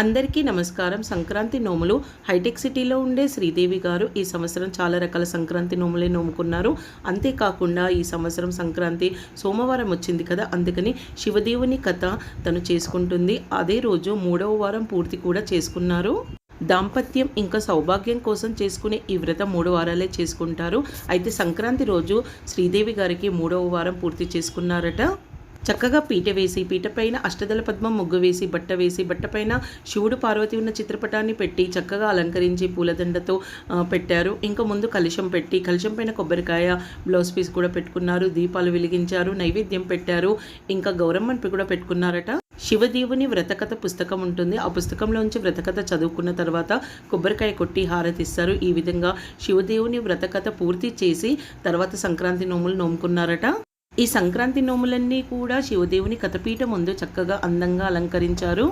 అందరికీ నమస్కారం. సంక్రాంతి నోములు హైటెక్ సిటీలో ఉండే శ్రీదేవి గారు ఈ సంవత్సరం చాలా రకాల సంక్రాంతి నోములే నోముకున్నారు. అంతేకాకుండా ఈ సంవత్సరం సంక్రాంతి సోమవారం వచ్చింది కదా అందుకని శివదేవుని కథ తను చేసుకుంటుంది. అదే రోజు మూడవ వారం పూర్తి కూడా చేసుకున్నారు. దాంపత్యం ఇంకా సౌభాగ్యం కోసం చేసుకునే ఈ వ్రతం మూడు వారాలే చేసుకుంటారు. అయితే సంక్రాంతి రోజు శ్రీదేవి గారికి మూడవ వారం పూర్తి చేసుకున్నారట. చక్కగా పీట వేసి పీట పైన అష్టదల పద్మం ముగ్గు వేసి బట్ట వేసి బట్టపైన శివుడు పార్వతి ఉన్న చిత్రపటాన్ని పెట్టి చక్కగా అలంకరించి పూలదండతో పెట్టారు. ఇంకా ముందు కలుషం పెట్టి కలుషం పైన కొబ్బరికాయ బ్లౌజ్ పీస్ కూడా పెట్టుకున్నారు. దీపాలు వెలిగించారు నైవేద్యం పెట్టారు. ఇంకా గౌరమ్మని కూడా పెట్టుకున్నారట. శివదేవుని వ్రతకథ పుస్తకం ఉంటుంది. ఆ పుస్తకంలోంచి వ్రతకథ చదువుకున్న తర్వాత కొబ్బరికాయ కొట్టి హారతిస్తారు. ఈ విధంగా శివదేవుని వ్రతకథ పూర్తి చేసి తర్వాత సంక్రాంతి నోములు నోముకున్నారట. ఈ సంక్రాంతి నోములన్నీ కూడా శివదేవుని కథపీఠ ముందు చక్కగా అందంగా అలంకరించారు.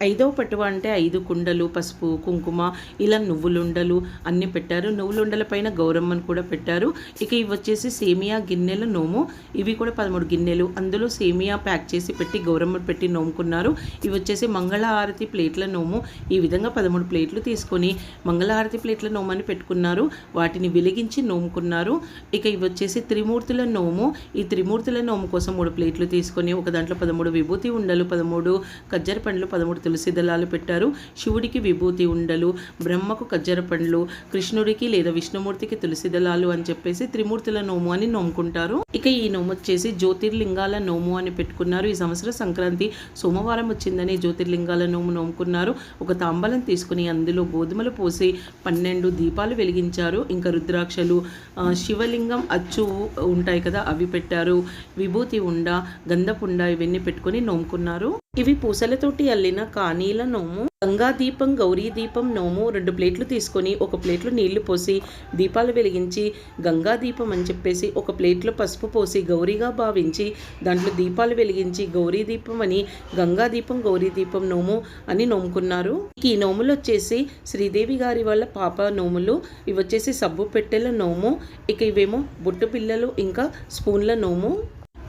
ఐదవ పట్టువ అంటే ఐదు కుండలు పసుపు కుంకుమ ఇలా నువ్వులుండలు అన్నీ పెట్టారు. నువ్వులుండల పైన గౌరమ్మను కూడా పెట్టారు. ఇక ఇవి వచ్చేసి సేమియా గిన్నెల నోము. ఇవి కూడా పదమూడు గిన్నెలు. అందులో సేమియా ప్యాక్ చేసి పెట్టి గౌరమ్మ పెట్టి నోముకున్నారు. ఇవి వచ్చేసి మంగళహారతి ప్లేట్ల నోము. ఈ విధంగా పదమూడు ప్లేట్లు తీసుకొని మంగళహారతి ప్లేట్ల నోమని పెట్టుకున్నారు. వాటిని వెలిగించి నోముకున్నారు. ఇక ఇవి వచ్చేసి త్రిమూర్తుల నోము. ఈ త్రిమూర్తుల నోము కోసం మూడు ప్లేట్లు తీసుకొని ఒక దాంట్లో పదమూడు విభూతి ఉండలు పదమూడు కజ్జర పండ్లు పదమూడు తులసి దళాలు పెట్టారు. శివుడికి విభూతి ఉండలు బ్రహ్మకు కజ్జర పండ్లు కృష్ణుడికి లేదా విష్ణుమూర్తికి తులసి దళాలు అని చెప్పేసి త్రిమూర్తుల నోము అని నోముకుంటారు ఇక ఈ నోము వచ్చేసి జ్యోతిర్లింగాల నోము అని పెట్టుకున్నారు. ఈ సంవత్సరం సంక్రాంతి సోమవారం వచ్చిందని జ్యోతిర్లింగాల నోము నోముకున్నారు ఒక తాంబలం తీసుకుని అందులో గోధుమలు పోసి పన్నెండు దీపాలు వెలిగించారు. ఇంకా రుద్రాక్షలు శివలింగం అచ్చు ఉంటాయి కదా అవి పెట్టారు. విభూతి ఉండ గంధపుండ ఇవన్నీ పెట్టుకొని నోముకున్నారు ఇవి పూసలతోటి అల్లిన కానీల నోము. గంగా దీపం గౌరీ దీపం నోము రెండు ప్లేట్లు తీసుకొని ఒక ప్లేట్లో నీళ్ళు పోసి దీపాలు వెలిగించి గంగా దీపం అని చెప్పేసి ఒక ప్లేట్లో పసుపు పోసి గౌరీగా భావించి దాంట్లో దీపాలు వెలిగించి గౌరీ దీపం అని గంగా దీపం గౌరీ దీపం నోము అని నోముకున్నారు. ఈ నోములు వచ్చేసి శ్రీదేవి గారి వాళ్ళ పాప నోములు. ఇవి వచ్చేసి సబ్బు పెట్టెల నోము. ఇక ఇవేమో బుట్టు పిల్లలు ఇంకా స్పూన్ల నోము.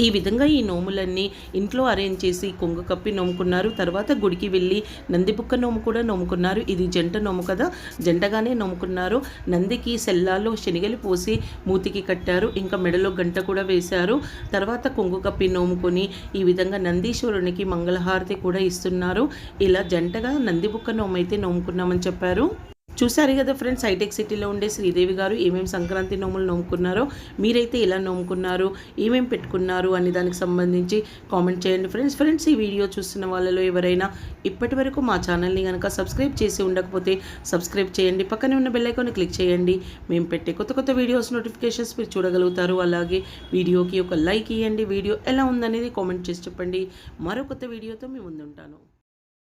ఈ విధంగా ఈ నోములన్నీ ఇంట్లో అరేంజ్ చేసి కొంగు కప్పి నోముకున్నారు. తర్వాత గుడికి వెళ్ళి నందిబుక్క నోము కూడా నోముకున్నారు. ఇది జంట నోము కదా? జంటగానే నోముకున్నారు. నందికి సెల్లాల్లో శనిగలు పోసి మూతికి కట్టారు. ఇంకా మెడలో గంట కూడా వేశారు. తర్వాత కొంగు కప్పి నోముకొని ఈ విధంగా నందీశ్వరునికి మంగళహారతి కూడా ఇస్తున్నారు. ఇలా జంటగా నందిబుక్క నోము అయితే నోముకున్నామని చెప్పారు. చూసారు కదా ఫ్రెండ్స్ హైటెక్ సిటీలో ఉండే శ్రీదేవి గారు ఏమేమి సంక్రాంతి నోములు నోముకున్నారో మీరైతే ఎలా నోముకున్నారు ఏమేమి పెట్టుకున్నారు అని దానికి సంబంధించి కామెంట్ చేయండి ఫ్రెండ్స్. ఫ్రెండ్స్ ఈ వీడియో చూస్తున్న వాళ్ళలో ఎవరైనా ఇప్పటి వరకు మా ఛానల్ని కనుక సబ్స్క్రైబ్ చేసి ఉండకపోతే సబ్స్క్రైబ్ చేయండి. పక్కనే ఉన్న బెల్లైకాన్ని క్లిక్ చేయండి. మేము పెట్టే కొత్త కొత్త వీడియోస్ నోటిఫికేషన్స్ మీరు చూడగలుగుతారు. అలాగే వీడియోకి ఒక లైక్ ఇవ్వండి వీడియో ఎలా ఉందనేది కామెంట్ చేసి చెప్పండి. మరో కొత్త వీడియోతో మేము ముందుంటాను.